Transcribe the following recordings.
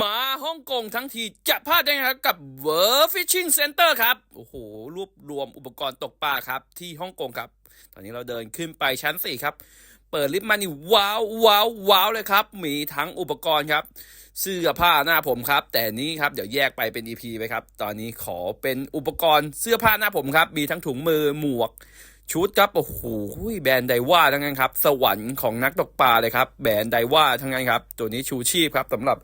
มาฮ่องกงทั้งทีจะพลาดได้ไงครับกับ World Fishing Center ครับ โอ้โห รวบรวมอุปกรณ์ตกปลาครับ ที่ฮ่องกงครับ ตอนนี้เราเดินขึ้นไปชั้น 4 ครับ เปิดลิฟต์มานี่ว้าวว้าวว้าวเลยครับ มีทั้งอุปกรณ์ครับเสื้อผ้าหน้าผมครับ แต่นี้ครับเดี๋ยวแยกไปเป็น EP ไปครับ ตอนนี้ขอเป็นอุปกรณ์เสื้อผ้าหน้าผมครับ มีทั้งถุงมือหมวกชุดครับโอ้โหแบรนด์ไดว่าทั้งนั้นครับ สวรรค์ของนักตกปลาเลยครับ แบรนด์ไดว่าทั้งนั้นครับ ตัวนี้ชูชีพครับสำหรับ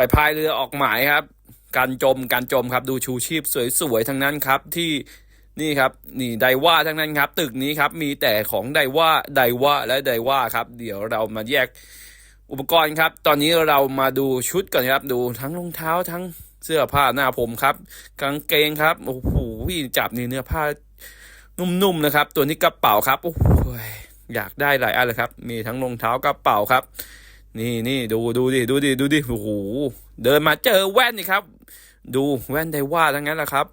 ไปพายเรือออกหมายครับ การจมการจมครับดูชูชีพสวยๆทั้งนั้นครับที่นี่ครับนี่ไดว่าทั้งนั้นครับ ตึกนี้ครับมีแต่ของไดว่าไดว่าและไดว่าครับ เดี๋ยวเรามาแยกอุปกรณ์ครับ ตอนนี้เรามาดูชุดก่อนครับ ดูทั้งรองเท้าทั้งเสื้อผ้าหน้าผมครับกางเกงครับโอ้โหจับนี่เนื้อผ้านุ่มๆนะครับ ตัวนี้กระเป๋าครับโอ้โหอยากได้หลายอันเลยครับ มีทั้งรองเท้ากระเป๋าครับ นี่นี่ดูดูดิดูดิดูดิโอ้โหเดินมาเจอแว่นนี่ครับ ดูแว่นไดว่าทั้งนั้นแหละครับ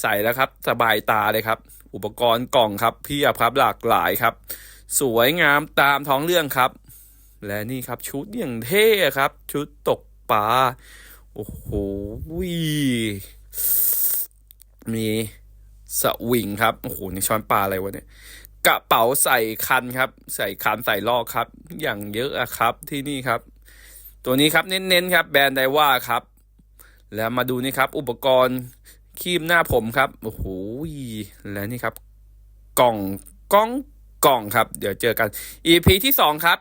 ใส่แล้วครับสบายตาเลยครับ อุปกรณ์กล่องครับเพียบครับหลากหลายครับ สวยงามตามท้องเรื่องครับ และนี่ครับชุดอย่างเท่ครับ ชุดตกปลาโอ้โหมีสวิงครับ โอ้โหนี่ช้อนปลาอะไรวะเนี่ย กระเป๋าใส่คันครับ ใส่คันใส่ลอกครับ อย่างเยอะอะครับที่นี่ครับ ตัวนี้ครับเน้นๆครับ แบรนด์ไดว่าครับ แล้วมาดูนี่ครับ อุปกรณ์คีมหน้าผมครับโอ้โหและนี่ครับ กล่องกล้องกล่องครับ เดี๋ยวเจอกัน EP ที่สองครับ